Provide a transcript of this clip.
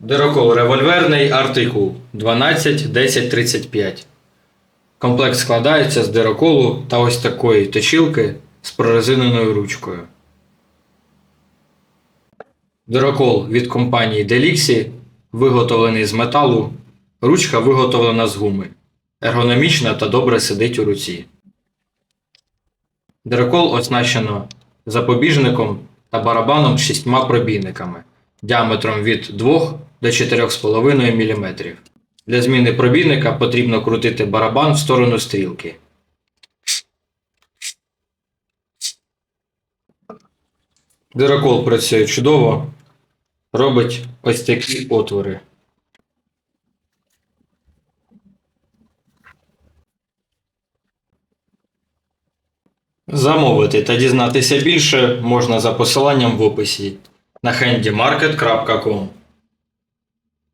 Дирокол револьверний артикул 12-10-35. Комплект складається з дироколу та ось такої точилки з прорезиненою ручкою. Дирокол від компанії Delixi виготовлений з металу. Ручка виготовлена з гуми. Ергономічна та добре сидить у руці. Дирокол оснащено запобіжником та барабаном з шістьма пробійниками діаметром від 2 до 4,5 мм. Для зміни пробійника потрібно крутити барабан в сторону стрілки. Дирокол працює чудово, робить ось такі отвори. Замовити та дізнатися більше можна за посиланням в описі на handymarket.com.